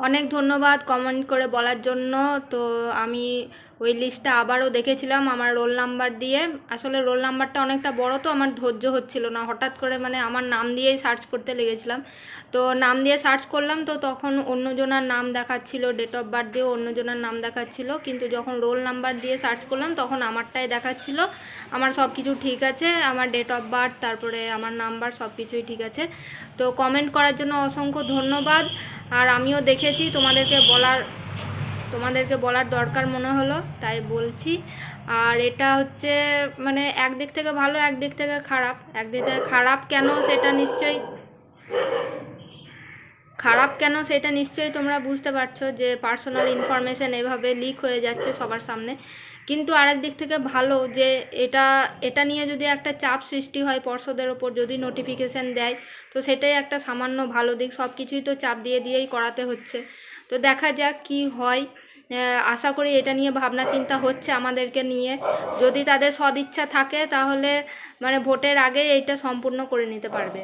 অনেক ধন্যবাদ কমেন্ট করে বলার জন্য। তো আমি ওই লিস্টটা আবারও দেখেছিলাম আমার রোল নাম্বার দিয়ে। আসলে রোল নাম্বারটা অনেকটা বড়, তো আমার ধৈর্য হচ্ছিল না। হঠাৎ করে মানে আমার নাম দিয়েই সার্চ করতে লেগেছিলাম। তো নাম দিয়ে সার্চ করলাম, তো তখন অন্যজনার নাম দেখাচ্ছিল ডেট অফ বার্থ দিয়েও অন্যজনের নাম দেখাচ্ছিল। কিন্তু যখন রোল নাম্বার দিয়ে সার্চ করলাম, তখন আমারটাই দেখাচ্ছিল। আমার সব কিছু ঠিক আছে, আমার ডেট অফ বার্থ তারপরে আমার নাম্বার সব কিছুই ঠিক আছে। তো কমেন্ট করার জন্য অসংখ্য ধন্যবাদ। আর আমিও দেখেছি, তোমাদেরকে বলার তোমাদেরকে বলার দরকার মনে হলো, তাই বলছি। আর এটা হচ্ছে মানে একদিক থেকে ভালো, একদিক থেকে খারাপ। একদিক থেকে খারাপ কেন সেটা নিশ্চয়ই, খারাপ কেন সেটা নিশ্চয়ই তোমরা বুঝতে পারছ যে পার্সোনাল ইনফরমেশন এভাবে লিক হয়ে যাচ্ছে সবার সামনে। কিন্তু আরেক দিক থেকে ভালো যে এটা এটা নিয়ে যদি একটা চাপ সৃষ্টি হয় পর্ষদের ওপর, যদি নোটিফিকেশান দেয়, তো সেটাই একটা সামান্য ভালো দিক। সব কিছুই তো চাপ দিয়ে দিয়েই করাতে হচ্ছে। তো দেখা যাক কি হয়। আশা করি এটা নিয়ে ভাবনা চিন্তা হচ্ছে আমাদেরকে নিয়ে। যদি তাদের সদিচ্ছা থাকে, তাহলে মানে ভোটের আগে এইটা সম্পূর্ণ করে নিতে পারবে।